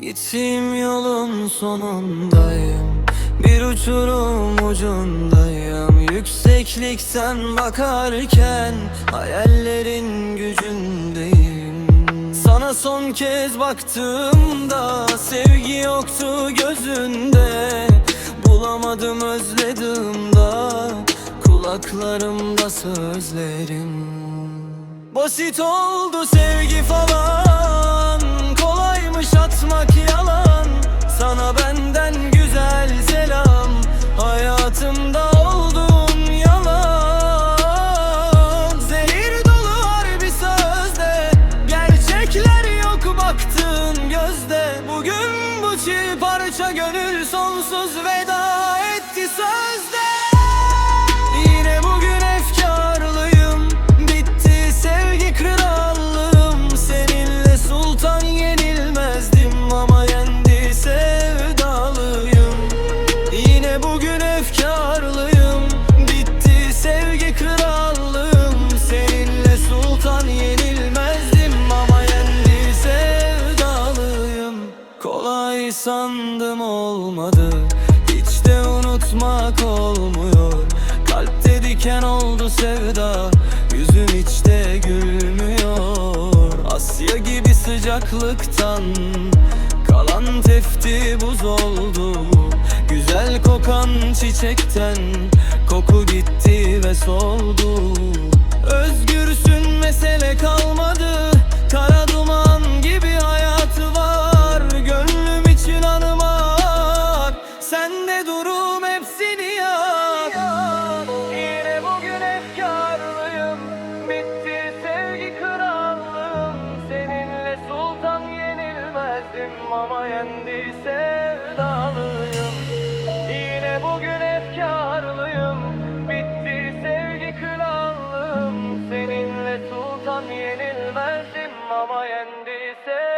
Gittiğim yolun sonundayım. Bir uçurum ucundayım. Yükseklikten bakarken Hayallerin gücündeyim. Sana son kez baktığımda Sevgi yoktu gözünde. Bulamadım özledim da Kulaklarımda sözlerim. Basit oldu sevgi falan parça gönül sonsuz veda etti sözde. Yine bugün efkarlıyım. Bitti sevgi krallığım. Seninle sultan yenilmezdim Ama yendi sevdalıyım. Yine bugün efkarlıyım. Bitti sevgi krallığım. Seninle sultan yenilmezdim Ama yendi sevdalıyım. Kolay sandım susmak olmuyor. Kalpte diken oldu sevda Yüzüm içte gülmüyor. Asya gibi sıcaklıktan Kalan tefti buz oldu. Güzel kokan çiçekten Koku gitti ve soldu. Özgürsün mesele kalmadı. Yendim ama yendi sevdalıyım. Yine bugün efkarlıyım. Bitti sevgi külahlığım Seninle sultan yenilmezdim. Ama yendi sevdalıyım.